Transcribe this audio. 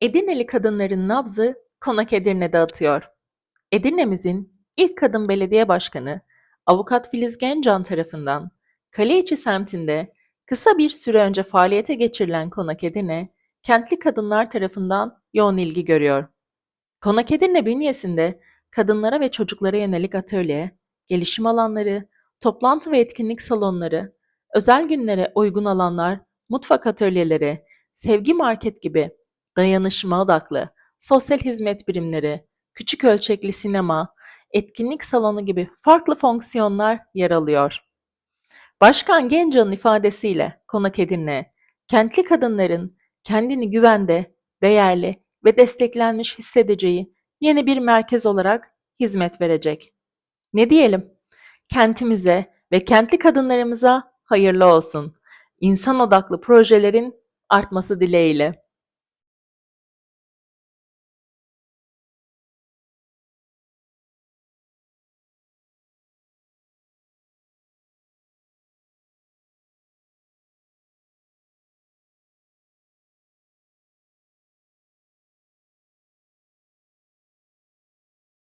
Edirneli kadınların nabzı Konak Edirne'de atıyor. Edirne'mizin ilk kadın belediye başkanı Avukat Filiz Gencan tarafından Kaleiçi semtinde kısa bir süre önce faaliyete geçirilen Konak Edirne, kentli kadınlar tarafından yoğun ilgi görüyor. Konak Edirne bünyesinde kadınlara ve çocuklara yönelik atölye, gelişim alanları, toplantı ve etkinlik salonları, özel günlere uygun alanlar, mutfak atölyeleri, sevgi market gibi dayanışma odaklı, sosyal hizmet birimleri, küçük ölçekli sinema, etkinlik salonu gibi farklı fonksiyonlar yer alıyor. Başkan Gencan'ın ifadesiyle Konak Edirne, kentli kadınların kendini güvende, değerli ve desteklenmiş hissedeceği yeni bir merkez olarak hizmet verecek. Ne diyelim? Kentimize ve kentli kadınlarımıza hayırlı olsun. İnsan odaklı projelerin artması dileğiyle.